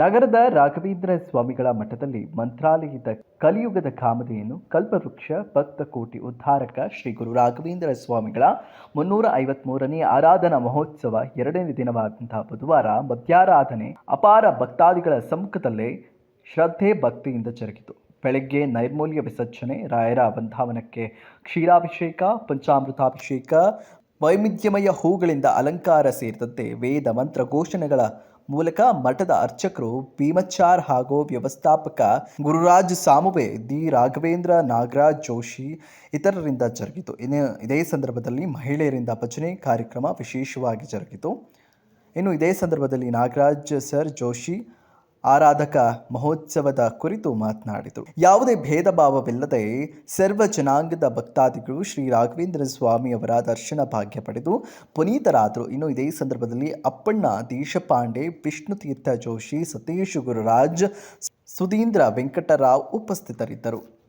ನಗರದ ರಾಘವೇಂದ್ರ ಸ್ವಾಮಿಗಳ ಮಠದಲ್ಲಿ ಮಂತ್ರಾಲಯದ ಕಲಿಯುಗದ ಕಾಮಧೇನು ಕಲ್ಪವೃಕ್ಷ ಭಕ್ತ ಕೋಟಿ ಉದ್ಧಾರಕ ಶ್ರೀ ಗುರು ರಾಘವೇಂದ್ರ ಸ್ವಾಮಿಗಳ ಮುನ್ನೂರ ಐವತ್ಮೂರನೇ ಆರಾಧನಾ ಮಹೋತ್ಸವ ಎರಡನೇ ದಿನವಾದಂತಹ ಬುಧವಾರ ಮಧ್ಯಾರಾಧನೆ ಅಪಾರ ಭಕ್ತಾದಿಗಳ ಸಮ್ಮುಖದಲ್ಲೇ ಶ್ರದ್ಧೆ ಭಕ್ತಿಯಿಂದ ಜರುಗಿತು. ಬೆಳಗ್ಗೆ ನೈರ್ಮೂಲ್ಯ ವಿಸರ್ಜನೆ, ರಾಯರ ಬಂಧಾವನಕ್ಕೆ ಕ್ಷೀರಾಭಿಷೇಕ, ಪಂಚಾಮೃತಾಭಿಷೇಕ, ವೈವಿಧ್ಯಮಯ ಹೂಗಳಿಂದ ಅಲಂಕಾರ ಸೇರಿದಂತೆ ವೇದ ಮಂತ್ರ ಘೋಷಣೆಗಳ ಮೂಲಕ ಮಠದ ಅರ್ಚಕರು ಭೀಮಚಾರ್ ಹಾಗೂ ವ್ಯವಸ್ಥಾಪಕ ಗುರುರಾಜ್ ಸಾಮುವೆ, ದಿ ರಾಘವೇಂದ್ರ ನಾಗರಾಜ್ ಜೋಶಿ ಇತರರಿಂದ ಜರುಗಿತು. ಇನ್ನು ಇದೇ ಸಂದರ್ಭದಲ್ಲಿ ಮಹಿಳೆಯರಿಂದ ಭಜನೆ ಕಾರ್ಯಕ್ರಮ ವಿಶೇಷವಾಗಿ ಜರುಗಿತು. ಇನ್ನು ಇದೇ ಸಂದರ್ಭದಲ್ಲಿ ನಾಗರಾಜ್ ಸರ್ ಜೋಶಿ ಆರಾಧಕ ಮಹೋತ್ಸವದ ಕುರಿತು ಮಾತನಾಡಿದರು. ಯಾವುದೇ ಭೇದ ಭಾವವಿಲ್ಲದೆ ಸರ್ವ ಜನಾಂಗದ ಭಕ್ತಾದಿಗಳು ಶ್ರೀ ರಾಘವೇಂದ್ರ ಸ್ವಾಮಿಯವರ ದರ್ಶನ ಭಾಗ್ಯ ಪಡೆದು ಪುನೀತರಾದರು. ಇನ್ನು ಇದೇ ಸಂದರ್ಭದಲ್ಲಿ ಅಪ್ಪಣ್ಣ ದೇಶಪಾಂಡೆ, ವಿಷ್ಣು ತೀರ್ಥ ಜೋಶಿ, ಸತೀಶ್ ಗುರುರಾಜ್, ಸುಧೀಂದ್ರ ವೆಂಕಟರಾವ್ ಉಪಸ್ಥಿತರಿದ್ದರು.